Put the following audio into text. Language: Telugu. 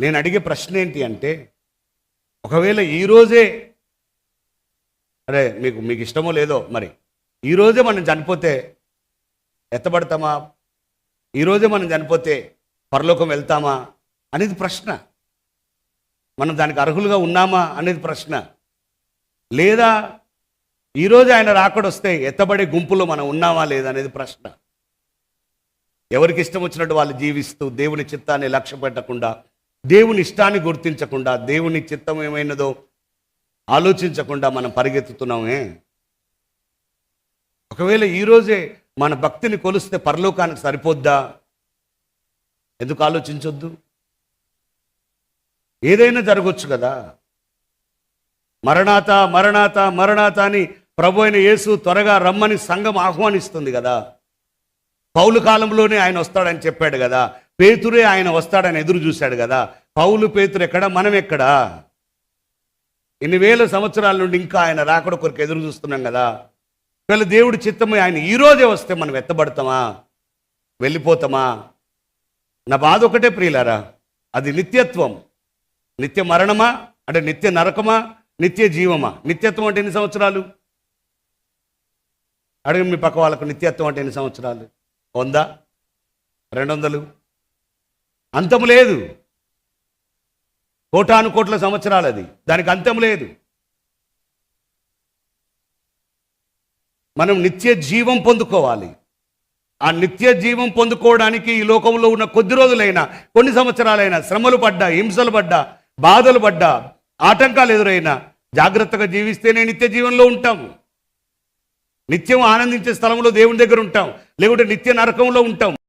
నేను అడిగే ప్రశ్న ఏంటి అంటే ఒకవేళ ఈరోజే అరే మీకు మీకు ఇష్టమో లేదో మరి ఈరోజే మనం చనిపోతే ఎత్తబడతామా? ఈరోజే మనం చనిపోతే పరలోకం వెళ్తామా? అనేది ప్రశ్న. మనం దానికి అర్హులుగా ఉన్నామా? అనేది ప్రశ్న. లేదా ఈరోజు ఆయన రాకడొస్తే ఎత్తబడే గుంపులో మనం ఉన్నామా లేదా అనేది ప్రశ్న. ఎవరికి ఇష్టం వచ్చినట్టు వాళ్ళు జీవిస్తూ దేవుని చిత్తాన్ని లక్ష్య పెట్టకుండా దేవుని ఇష్టాన్ని గుర్తించకుండా దేవుని చిత్తం ఏమైనదో ఆలోచించకుండా మనం పరిగెత్తుతున్నామే. ఒకవేళ ఈరోజే మన భక్తిని కొలిస్తే పరలోకానికి సరిపోద్దా? ఎందుకు ఆలోచించొద్దు? ఏదైనా జరగవచ్చు కదా. మరణాత మరణాత మరణాత అని ప్రభు అయిన యేసు త్వరగా రమ్మని సంఘం ఆహ్వానిస్తుంది కదా. పౌలు కాలంలోనే ఆయన వస్తాడని చెప్పాడు కదా. పేతురే ఆయన వస్తాడని ఎదురు చూశాడు కదా. పౌలు పేతురు ఎక్కడ? మనం ఎక్కడా? ఎన్ని వేల సంవత్సరాల నుండి ఇంకా ఆయన రాకడ కొరకు ఎదురు చూస్తున్నాం కదా. ఒకవేళ దేవుడి చిత్తమే ఆయన ఈరోజే వస్తే మనం ఎత్తబడతామా? వెళ్ళిపోతామా? నా బాధ ఒకటే ప్రియులారా అది నిత్యత్వం. నిత్య మరణమా? అంటే నిత్య నరకమా? నిత్య జీవమా? నిత్యత్వం అంటే ఎన్ని సంవత్సరాలు? అడిగి మీ పక్క వాళ్ళకు నిత్యత్వం అంటే ఎన్ని సంవత్సరాలు? వందా? రెండు వందలు? అంతము లేదు. కోటాను కోట్ల సంవత్సరాలు అది. దానికి అంతం లేదు. మనం నిత్య జీవం పొందుకోవాలి. ఆ నిత్య జీవం పొందుకోవడానికి ఈ లోకంలో ఉన్న కొద్ది రోజులైనా కొన్ని సంవత్సరాలైనా శ్రమలు పడ్డా హింసలు పడ్డా బాధలు పడ్డా ఆటంకాలు ఎదురైనా జాగ్రత్తగా జీవిస్తేనే నిత్య జీవంలో ఉంటాము నిత్యం ఆనందించే స్థలంలో దేవుని దగ్గర ఉంటాం. లేకుంటే నిత్య నరకంలో ఉంటాం.